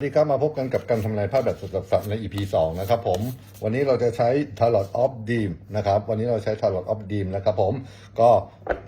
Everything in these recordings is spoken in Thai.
สวัสดีครับมาพบกันกับการทำนายภาพแบบสดๆใน EP 2 นะครับผม วันนี้เราจะใช้ Tarot of Dream นะครับ วันนี้เราใช้ Tarot of Dream นะครับผมก็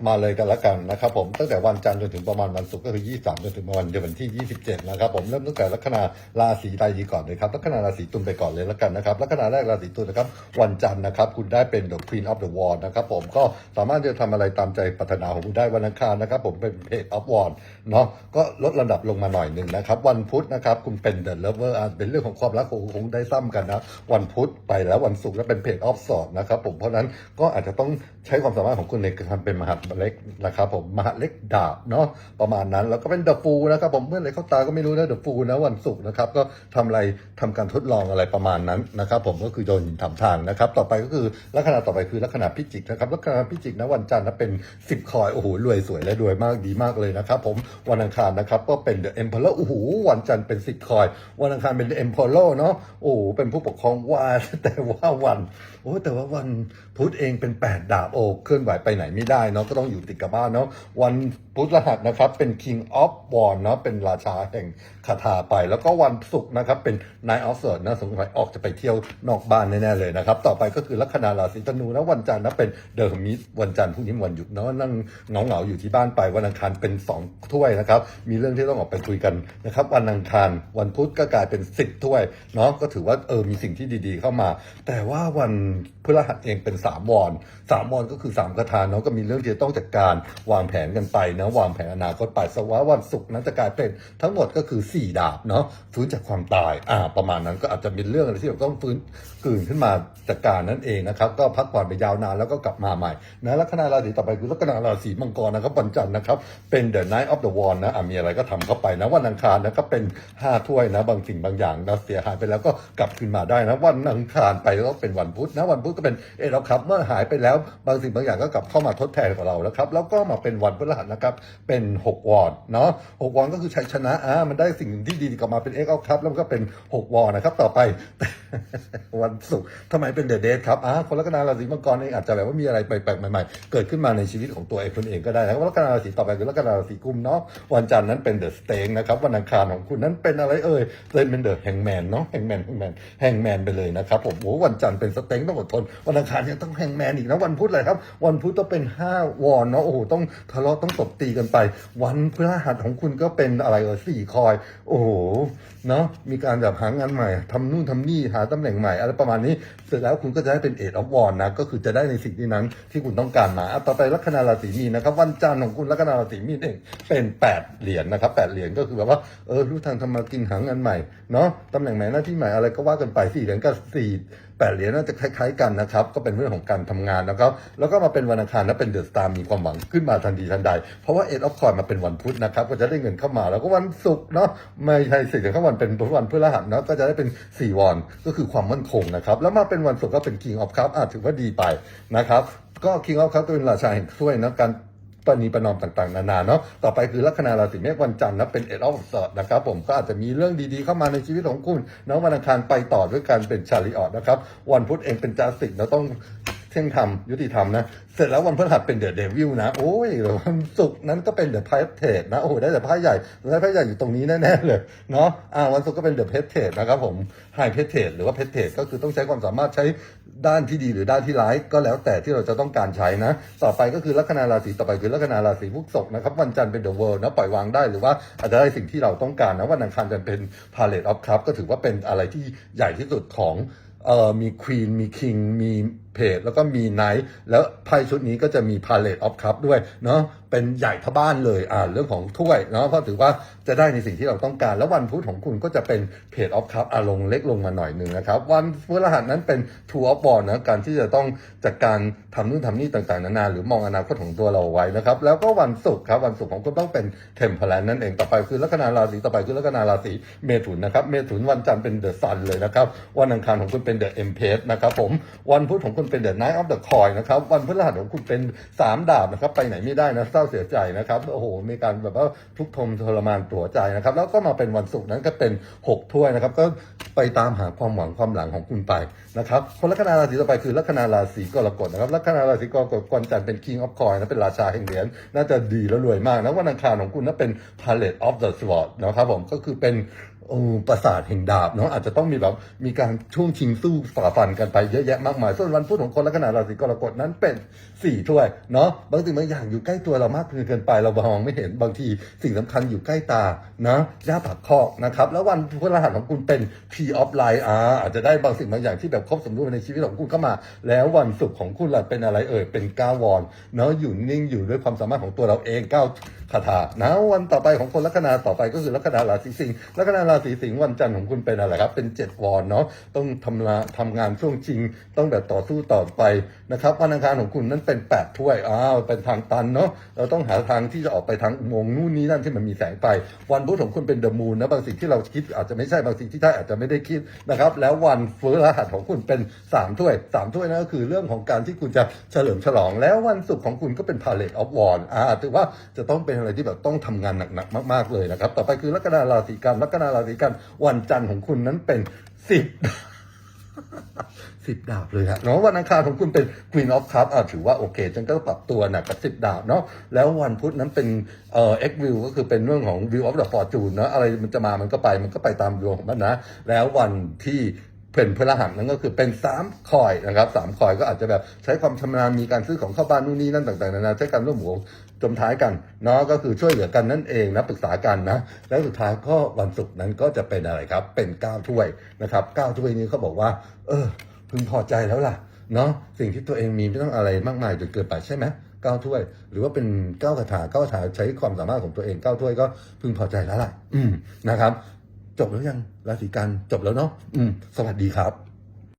มาเลยกันละกันนะครับผมตั้งแต่วันจันทร์จนถึงประมาณวันศุกร์ก็คือ 23 จนถึงประมาณเดือนที่ 27 นะครับผมเริ่มตั้งแต่ลัคนาราศีใดดีก่อนเลยครับลัคนาราศีตุลไปก่อนเลยละกันนะครับลัคนาแรกราศีตุลนะครับวันจันทร์นะครับคุณได้เป็น The Queen of the Wand นะครับผมก็สามารถจะทำอะไรตามใจปรารถนาของคุณได้วันอังคารนะครับผมเป็น Page of Wand เนาะก็ลดระดับลงมาหน่อยหนึ่งนะครับวันพุธนะครับคุณเป็น The Lover อาจเป็นเรื่องของความรักคงคงได้ซ้ำกันนะ วันพุธไปแล้ววันศุกร์แล้วเป็นเพจออฟสอดนะครับผมเพราะนั้นก็อาจจะต้องใช้ความสามารถของคุณในการทำเป็นมหาเล็กนะครับผมมหาเล็กดาบเนาะประมาณนั้น แล้วก็เป็นเดอะฟูนะครับผมเมื่อไรเข้าตาก็ไม่รู้นะเดอะฟูนะวันศุกร์นะครับก็ทำอะไรทำการทดลองอะไรประมาณนั้นนะครับผมก็คือโดนทำทางนะครับต่อไปก็คือลัคนาต่อไปคือลัคนาพิจิกนะครับลัคนาพิจิกนะวันจันทร์นะเป็นสิบคอยโอ้โหรวยสวยและรวยมากดีมากเลยนะครับผมวันอังคารนะครับก็เป็นเดอะเอ็มเพลโอ้โหวันจันทร์เป็นสิบคอย วันอังคารเป็นเอ็มเพลเนาะโอ้เป็นผู้ปกครองว่าแต่ว่าวันโอ้แต่ว่าวันพุธเองเป็นแปดดาบโอ้เคลื่อนไหวไปไหนไม่ได้เนาะก็ต้องอยู่ติดกับบ้านเนาะวันพุธรหัสนะครับเป็น King of w a n เนาะเป็นราชาแห่งคาถาไป แล้วก็วันศุกร์นะครับเป็น Night of Sword นะสงสัยออกจะไปเที่ยวนอกบ้านแน่ๆเลยนะครับ ต่อไปก็คือลัคนาราศีธนูนะวันจันทร์นะเป็นเดอะมิดวันจันทร์พรุ่งนี้วันหยุดเนาะนั่งเหงาๆอยู่ที่บ้านไปวันอังคารเป็นสองถ้วยนะครับ มีเรื่องที่ต้องออกไปคุยกันนะครับ วันอังคารวันันพุธก็กลายเป็นสิบถ้วยเนาะก็ถือว่าเออมีสิ่งที่ดีๆเข้ามา แต่ว่าวันพฤหัสเองเป็นสามวอนสามวอนก็คือสามคาถาเนาะก็มีเรื่องที่จะต้องจัดการวางแผนกันไปนะวางแผนอนาคตไปสว่าวันศุกร์นั้นจะกลายเป็นทั้งหมดก็คือสี่ดาบเนาะฟื้นจากความตายอ่าประมาณนั้นก็อาจจะเป็นเรื่องอะไรที่เราต้องฟื้นกืนขึ้นมาจัดการนั่นเองนะครับก็พักผ่อนไปยาวนานแล้วก็กลับมาใหม่นะลัคนาราศีต่อไปคือลัคนาราศีมังกรนะครับวันจันทร์นะครับเป็น the night of the wand นะอะมีอะไรก็ทำเข้าไปนะวันอังคารนะก็เป็นห้าถ้วยวยนะ บางสิ่งบางอย่างนะเสียหายไปแล้วก็กลับคืนมาได้นะ วันอังคารไปแล้วก็เป็นวันพุธนะวันพุธก็เป็นเอราครับ เมื่อหายไปแล้วบางสิ่งบางอย่างก็กลับเข้ามาทดแทนกับเราแล้วครับ แล้วก็มาเป็นวันพฤหัสนะครับเป็นหกวอนเนาะหกวอนก็คือชัยชนะอ่ามันได้สิ่งที่ดีกลับมาเป็นเอ็กซ์ครับแล้วก็เป็นหกวอนนะครับ ต่อไปวันศุกร์ทำไมเป็นเดอะเดทครับอ่าคนลัคนาราศีมังกรเองอาจจะแบบว่ามีอะไรแปลกๆใหม่ๆ เกิดขึ้นมาในชีวิตของตัวเองคนเองก็ได้นะครับลัคนาราศีต่อไปคือลัคนาราศีกุมเนาะวันจันทร์นั้นเป็นเดอะสเต็งนะครับวันอังคารของคุณนั้นเป็นอะไรเอ่ยเลยเป็นเดอะแฮงแมนเนาะแฮงแมนแฮงแมนแฮงแมนไปเลยนะครับผมโอ้วันจันทร์เป็นสเต็งต้องอดทน วันอังคารยังต้องแฮงแมนอีกนะวันพุธเลยครับ วันพุธต้องเป็นห้าวอนเนาะโอ้โหต้องทะเลาะต้องตบตีกันไป วันพฤหัสของคุณก็เป็นอะไรเออสี่คอย โอ้โหเนาะมีการแบบหางานใหม่ทำนู่นทำนี่หาตำแหน่งใหม่อะไรประมาณนี้เสร็จแล้วคุณก็จะได้เป็นเอทออฟวอนนะก็คือจะได้ในสิ่งที่นั้นที่คุณต้องการมาต่อไปลัคนาราศีมีนนะครับวันจันทร์ของคุณลัคนาราศีมีนเองเป็นแปดเหรียญนะครับแปดเหรียญก็คือแบบว่าเออรู้ทางทำมากินหางานใหม่เนาะตำแหน่งใหม่หน้าที่ใหม่อะไรก็ว่ากันไปสี่เหรียญก็สี่แปดเหรียญน่าจะคล้ายๆกันนะครับก็เป็นเรื่องของการทำงานนะครับแล้วก็มาเป็นวันอังคารนะเป็นเดือะสตาร์มีความหวังขึ้นมาทันทีทันใด เพราะว่าเอ็ดออฟคอยมาเป็นวันพุธนะครับก็จะได้เงินเข้ามาแล้วก็วันศุกร์เนาะไม่ใช่สิ่งที่เข้าวันเป็นวันพฤหัสเนาะก็จะได้เป็นสี่วันก็คือความมั่นคงนะครับแล้วมาเป็นวันศุกร์ก็เป็น King of Cup อาจถือว่าดีไปนะครับก็ King of Cup ก็เป็นราชาแห่งถ้วยนะการ ปณีประนอมต่างๆ นานาเนาะต่อไปคือลัคนาราศีเมษวันจันทร์นะเป็นเอ็ดออฟสอดนะครับผมก็อาจจะมีเรื่องดีๆเข้ามาในชีวิตของคุณเนาะวันอังคารไปต่อด้วยการเป็นชาลิออดนะครับวันพุธเองเป็นจาสิกเราต้อง เที่ยงธรรมยุติธรรมนะ เสร็จแล้ววันพฤหัสเป็นเดอะเดวิลนะ โอ้ยวันศุกร์นั้นก็เป็นเดอะไพเทสนะ โอ้โหได้แต่ไพ่ใหญ่ได้ไพ่ใหญ่อยู่ตรงนี้แน่ๆเลย เนาะอ่าวันศุกร์ก็เป็นเดอะเพเทสนะครับผมไฮเพเทสหรือว่าเพเทสก็คือต้องใช้ความสามารถใช้ด้านที่ดีหรือด้านที่ร้ายก็แล้วแต่ที่เราจะต้องการใช้นะ ต่อไปก็คือลัคนาราศีต่อไปคือลัคนาราศีพฤษภนะครับวันจันทร์เป็นเดอะเวิลด์นะปล่อยวางได้หรือว่าอาจจะได้สิ่งที่เราต้องการนะวันอังคารจะเป็นพาเลตออฟคัพก็ถือว่าเป็นอะไรที่ใหญ่ที่สุดของ เอ่อมีควีนมีคิงมีเพจแล้วก็มีไนท์แล้วไพ่ชุดนี้ก็จะมีพาเลตออฟคัพด้วยเนาะ เป็นใหญ่ทบ้านเลยอ่าเรื่องของถ้วยเนาะเพราะถือว่าจะได้ในสิ่งที่เราต้องการ แล้ววันพุธของคุณก็จะเป็นเพจออฟคัพอาลงเล็กลงมาหน่อยหนึ่งนะครับ วันพฤหัสนั้นเป็นทัวร์ออฟบอลนะการที่จะต้องจัดการทำนู่นทำนี่ต่างๆนานาหรือมองอนาคตของตัวเราไว้นะครับ แล้วก็วันศุกร์ครับวันศุกร์ของคุณต้องเป็นเทมเพลนนั่นเองต่อไปคือลัคนาราศีต่อไปคือลัคนาราศีเมถุนนะครับเมถุนวันจันทร์เป็นเดอะซันเลยนะครับวันอังคารของคุณเป็นเดอะเอ็มเพสนะครับผมวันพุธของคุณเป็นเดอะไนท์ออฟเดอะคอยนะครับวันพฤหัสของคุณเป็นสามดาบนะครับไปไหนไม่ได้นะาเสียใจนะครับโอ้โหมีการแบบว่าทุกทรมทรมานตัวใจนะครับ แล้วก็มาเป็นวันศุกร์นั้นก็เป็นหกถ้วยนะครับ ก็ไปตามหาความหวังความหลังของคุณไปนะครับคนลัคนาราศีต่อไปคือลัคนาราศีกรกฎนะครับลัคนาราศีกรกฎวันจันเป็น King of Coin นะเป็นราชาแห่งเหรียญน่าจะดีและรวยมากนะวันอังคารของคุณนั้นเป็น Palette of the Sword นะครับผมก็คือเป็น ปราสาทแห่งดาบเนาะอาจจะต้องมีแบบมีการช่วงชิงสู้ฝ่าฟันกันไปเยอะแยะมากมาย ส่วนวันพุธของคนลัคนาราศีกรกฎนั้นเป็นสี่ถ้วยเนาะบางสิ่งบางอย่างอยู่ใกล้ตัวเรามากเกินไปเรามองไม่เห็นบางทีสิ่งสำคัญอยู่ใกล้ตานะย่าผักคอกนะครับแล้ววันพฤหัสของคุณเป็น P of Line อ่าอาจจะได้บางสิ่งบางอย่างที่แบบครบสมบูรณ์ในชีวิตของคุณเข้ามา แล้ววันศุกร์ของคุณล่ะเป็นอะไรเอ่ยเป็นก้าวอนเนาะอยู่นิ่งอยู่ด้วยความสามารถของตัวเราเองก้าวคาถานะวันต่อไปของคนลัคนาต่อไปก็คือลัคนาราศีสิงห์ลัคนาราศีสิงห์วันจันทร์ของคุณเป็นอะไรครับ เป็นเจ็ดวอนเนาะต้องทำลาทำงานช่วงชิง ต้องแบบต่อสู้ต่อไปนะครับวันอังคารของคุณนั้นเป็นแปดถ้วยอ้าวเป็นทางตันเนาะเราต้องหาทางที่จะออกไปทางอุโมงค์นู่นนี่นั่นที่มันมีแสงไฟวันพุธของคุณเป็นเดอะมูนนะบางสิ่งที่เราคิดอาจจะไม่ใช่บางสิ่งที่ท่านอาจจะไม่ได้คิดนะครับแล้ววันเฟื้อรหัสของคุณเป็นสามถ้วยสามถ้วยนั่นก็คือเรื่องของการที่คุณจะเฉลิมฉลอง แล้ววันศุกร์ของคุณก็เป็นพาเลตออฟวอนอ่าถือว่าจะต้องเป็นอะไรที่แบบต้องทำงานหนักๆมากๆเลยนะครับต่อไปคือลัคนาราศีกันลัคนาราศีกันวันจันทร์ของคุณนั้นเป็นสิบสิบดาบเลยฮะเนาะวันอังคารของคุณเป็น Queen of Cup อะถือว่าโอเคจังก็ปรับตัวนะกับสิบดาบเนาะแล้ววันพุธนั้นเป็นเอ่อ X view ก็คือเป็นเรื่องของ view of the fortune เนาะอะไรมันจะมามันก็ไปมันก็ไปตามดวงของมันนะ แล้ววันที่ เป็นพฤหัสนั้นก็คือเป็นสามคอยนะครับสามคอยก็อาจจะแบบใช้ความชำนาญมีการซื้อของเข้าบ้านนู่นนี่นั่นต่างๆนานาใช้การร่วมหัวจมท้ายกันเนาะก็คือช่วยเหลือกันนั่นเองนะปรึกษากันนะ แล้วสุดท้ายก็วันศุกร์นั้นก็จะเป็นอะไรครับ เป็นก้าถ้วยนะครับก้าถ้วยนี้เขาบอกว่า เออพึงพอใจแล้วล่ะเนาะสิ่งที่ตัวเองมีไม่ต้องอะไรมากมายจนเกินไปใช่ไหมก้าถ้วย หรือว่าเป็นก้าคาถาก้าคาถาใช้ความสามารถของตัวเองก้าถ้วยก็พึงพอใจแล้วล่ะ อืมนะครับ จบแล้วยังราศีกันจบแล้วเนาะอืมสวัสดีครับ